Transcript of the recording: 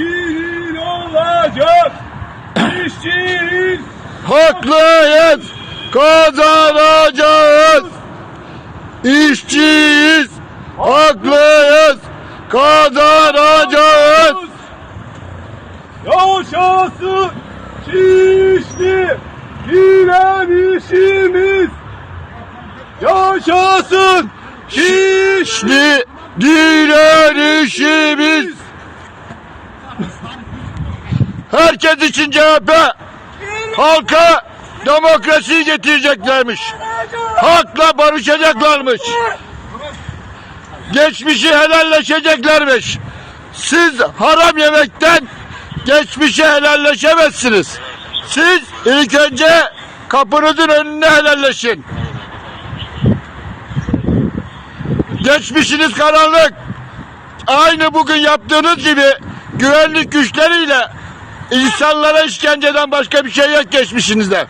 işçinin olacak. İşçiyiz. Haklıyız, kazanacağız. İşçiyiz, haklıyız, kazanacağız. Yaşasın şişli direnişimiz. Yaşasın Şişli direnişimiz. Herkes için CHP halka demokrasi getireceklermiş. Halkla barışacaklarmış. Geçmişi helalleşeceklermiş. Siz haram yemekten geçmişi helalleşemezsiniz. Siz ilk önce kapınızın önüne helalleşin. Geçmişiniz karanlık. Aynı bugün yaptığınız gibi güvenlik güçleriyle insanlara işkenceden başka bir şey yok geçmişinizde.